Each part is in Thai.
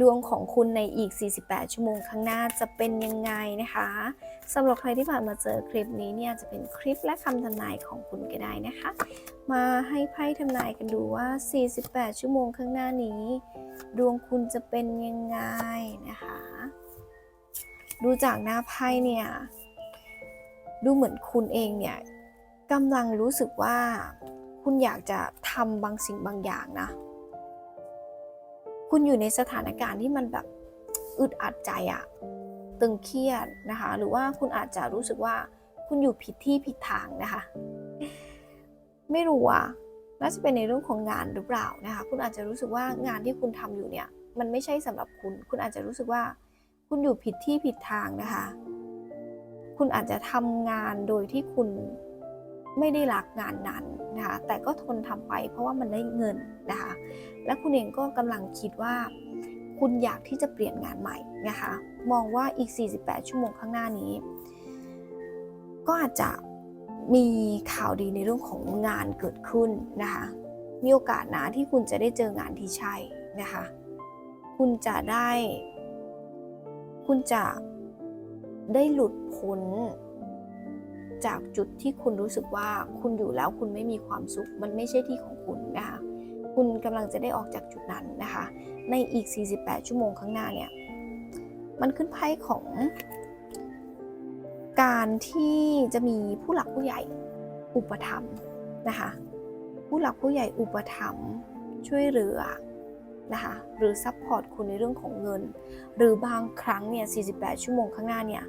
ดวงของคุณในอีก 48 ชั่วโมงข้างหน้าจะเป็นยังไงนะคะสำหรับใครที่ผ่านมาเจอคลิปนี้เนี่ยจะเป็นคลิปและคำทำนายของคุณก็ได้นะคะ มาให้ไพ่ทำนายกันดูว่า 48 ชั่วโมงข้างหน้านี้ ดวงคุณจะเป็นยังไงนะคะ ดูจากหน้าไพ่เนี่ยดูเหมือนคุณเองเนี่ยกำลังรู้สึกว่าคุณอยากจะทำบางสิ่งบางอย่างนะ คุณอยู่ในสถานการณ์ที่มันแบบอึดอัดใจอะตึงเครียดนะคะ หรือว่าคุณอาจจะรู้สึกว่าคุณอยู่ผิดที่ผิดทางนะคะ ไม่รู้อะน่าจะเป็นในเรื่องของงานหรือเปล่านะคะ คุณอาจจะรู้สึกว่างานที่คุณทำอยู่เนี่ย มันไม่ใช่สำหรับคุณ คุณอาจจะรู้สึกว่า คุณอยู่ผิดที่ผิดทางนะคะ คุณอาจจะทำงานโดยที่คุณ ไม่ได้รักงานนั้นนะคะแต่ก็ทนทำไปเพราะว่ามันได้เงินนะคะและคุณเองก็กำลังคิดว่า คุณอยากที่จะเปลี่ยนงานใหม่นะคะมองว่าอีก 48 ชั่วโมงข้างหน้านี้ ก็อาจจะมีข่าวดีในเรื่องของงานเกิดขึ้นนะคะมีโอกาสนะที่คุณจะได้เจองานที่ใช่นะคะคุณจะได้ คุณจะได้หลุดพ้น จากจุดที่คุณรู้สึกว่าคุณอยู่แล้วคุณไม่มีความสุข มันไม่ใช่ที่ของคุณนะคะคุณกำลังจะได้ออกจากจุดนั้นนะคะ ในอีก 48 ชั่วโมงข้างหน้าเนี่ยมันขึ้นไพ่ของ การที่จะมีผู้หลักผู้ใหญ่อุปถัมภ์นะคะ ผู้หลักผู้ใหญ่อุปถัมภ์ช่วยเหลือนะคะหรือซัพพอร์ตคุณในเรื่องของเงิน หรือบางครั้งเนี่ย 48 ชั่วโมงข้างหน้าเนี่ย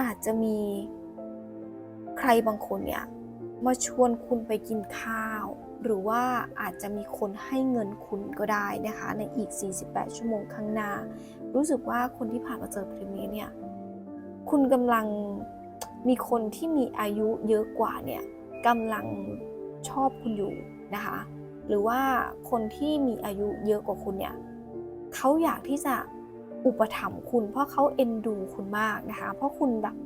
อาจจะมี รบางคนเนี่ยมาชวนคุณไปกินข้าว หรือว่าอาจจะมีคนให้เงินคุณก็ได้นะคะ ในอีก 48 ชั่วโมงข้างหน้า รู้สึกว่าคนที่ผ่านมาเจอคลิปนี้เนี่ยคุณกำลังมีคนที่มีอายุเยอะกว่าเนี่ยกำลังชอบคุณอยู่นะคะ หรือว่าคนที่มีอายุเยอะกว่าคุณเนี่ยเขาอยากที่จะอุปถัมภ์คุณ เพราะเขาเอ็นดูคุณมากนะคะ เพราะคุณแบบ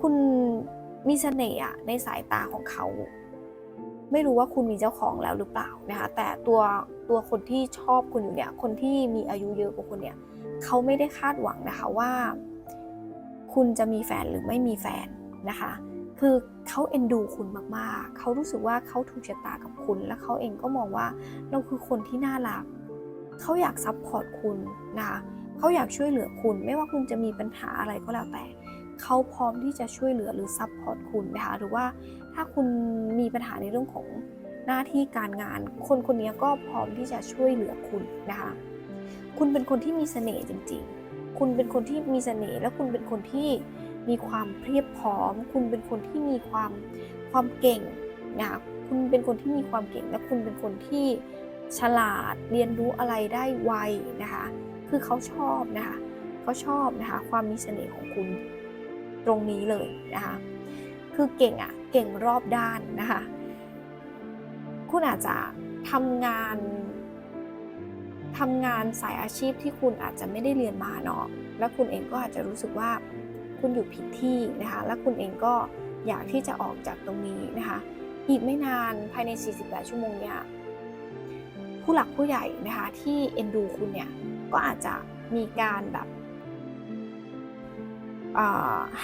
คุณ มีเสน่ห์อะในสายตาของเขา ไม่รู้ว่าคุณมีเจ้าของแล้วหรือเปล่านะคะแต่ตัวตัวคนที่ชอบคุณอยู่เนี่ยคนที่มีอายุเยอะกว่าคุณเนี่ยเขาไม่ได้คาดหวังนะคะว่า คุณจะมีแฟนหรือไม่มีแฟนนะคะ คือเขาเอ็นดูคุณมากๆ เขารู้สึกว่าเขาถูกชะตากับคุณ และเขาเองก็มองว่าเราคือคนที่น่ารัก เขาอยากซัพพอร์ตคุณนะคะเขาอยากช่วยเหลือคุณ ไม่ว่าคุณจะมีปัญหาอะไรก็แล้วแต่ เขาพร้อมที่จะช่วยเหลือหรือซัพพอร์ตคุณนะคะหรือว่าถ้าคุณมีปัญหาในเรื่องของหน้าที่การงาน คนคนนี้ก็พร้อมที่จะช่วยเหลือคุณนะคะคุณเป็นคนที่มีเสน่ห์จริง ๆ คุณเป็นคนที่มีเสน่ห์และคุณเป็นคนที่มีความเพียบพร้อม คุณเป็นคนที่มีความความเก่งนะคะคุณเป็นคนที่มีความเก่ง และคุณเป็นคนที่ฉลาดเรียนรู้อะไรได้ไวนะคะ คือเขาชอบนะคะเขาชอบนะคะ ความมีเสน่ห์ของคุณ ตรงนี้เลยนะคะ คือเก่งอะ่ะเก่งรอบด้านนะคะ คุณอาจจะทำงานทำงานสายอาชีพที่คุณอาจจะไม่ได้เรียนมาเนาะ แล้วคุณเองก็อาจจะรู้สึกว่าคุณอยู่ผิดที่นะคะ แล้วคุณเองก็อยากที่จะออกจากตรงนี้นะคะ อีกไม่นานภายใน 48 ชั่วโมงเนี่ยผู้หลักผู้ใหญ่นะคะที่เอ็นดูคุณเนี่ยก็อาจจะมีการแบบ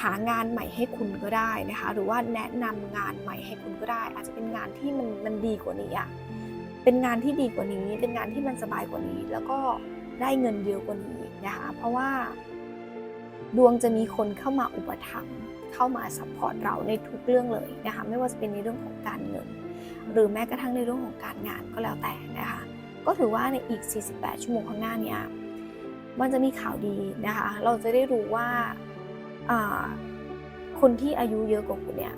หางานใหม่ให้คุณก็ได้นะคะ หรือว่าแนะนำงานใหม่ให้คุณก็ได้ อาจจะเป็นงานที่มันมันดีกว่านี้อะเป็นงานที่ดีกว่านี้ เป็นงานที่มันสบายกว่านี้ แล้วก็ได้เงินเยอะกว่านี้นะคะเพราะว่า ดวงจะมีคนเข้ามาอุปถัมภ์เข้ามาซัพพอร์ตเราในทุกเรื่องเลยนะคะไม่ว่าจะเป็นในเรื่องของการเงิน หรือแม้กระทั่งในเรื่องของการงานก็แล้วแต่นะคะก็ถือว่าในอีก 48 ชั่วโมงข้างหน้านี้มันจะมีข่าวดีนะคะ เราจะได้รู้ว่า คนที่อายุเยอะกว่าคุณเนี่ย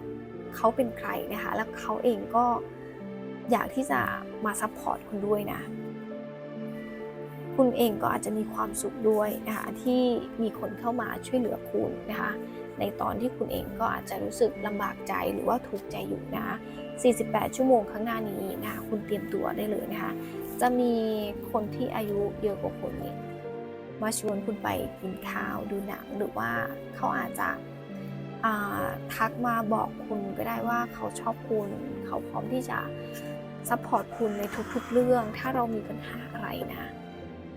เขาเป็นใครนะคะ แล้วเขาเองก็อยากที่จะมาซัพพอร์ตคุณด้วยนะ คุณเองก็อาจจะมีความสุขด้วยนะคะที่มีคนเข้ามาช่วยเหลือคุณนะคะในตอนที่คุณเองก็อาจจะรู้สึกลำบากใจหรือว่าทุกข์ใจอยู่นะ48 ชั่วโมงข้างหน้านี้นะคะคุณเตรียมตัวได้เลยนะคะ จะมีคนที่อายุเยอะกว่าคุณเนี่ย มาชวนคุณไปกินข้าวดูหนังหรือว่าเขาอาจจะทักมาบอกคุณก็ได้ว่าเขาชอบคุณ เขาพร้อมที่จะซัพพอร์ตคุณในทุกๆเรื่อง ถ้าเรามีปัญหาอะไรนะ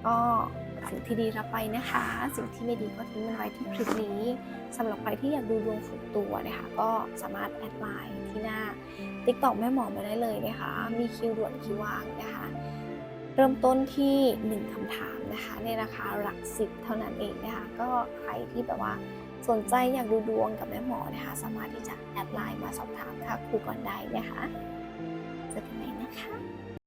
ก็สิ่งที่ดีรับไปนะคะ สิ่งที่ไม่ดีก็ทิ้งมันไว้ที่คลิปนี้สำหรับใครที่อยากดูดวงส่วนตัวนะคะ ก็สามารถแอดไลน์ที่หน้าติ๊กต็อกแม่หมอมาได้เลยนะคะ มีคิวด่วนคิวว่างนะคะ เริ่มต้นที่ 1คำถามนะคะ ในราคาหลักสิบเท่านั้นเองนะคะ ก็ใครที่แบบว่าสนใจอยากดูดวงกับแม่หมอนะคะ สามารถที่จะแอดไลน์มาสอบถามค่ะครูก่อนได้นะคะเจอกันใหม่นะคะ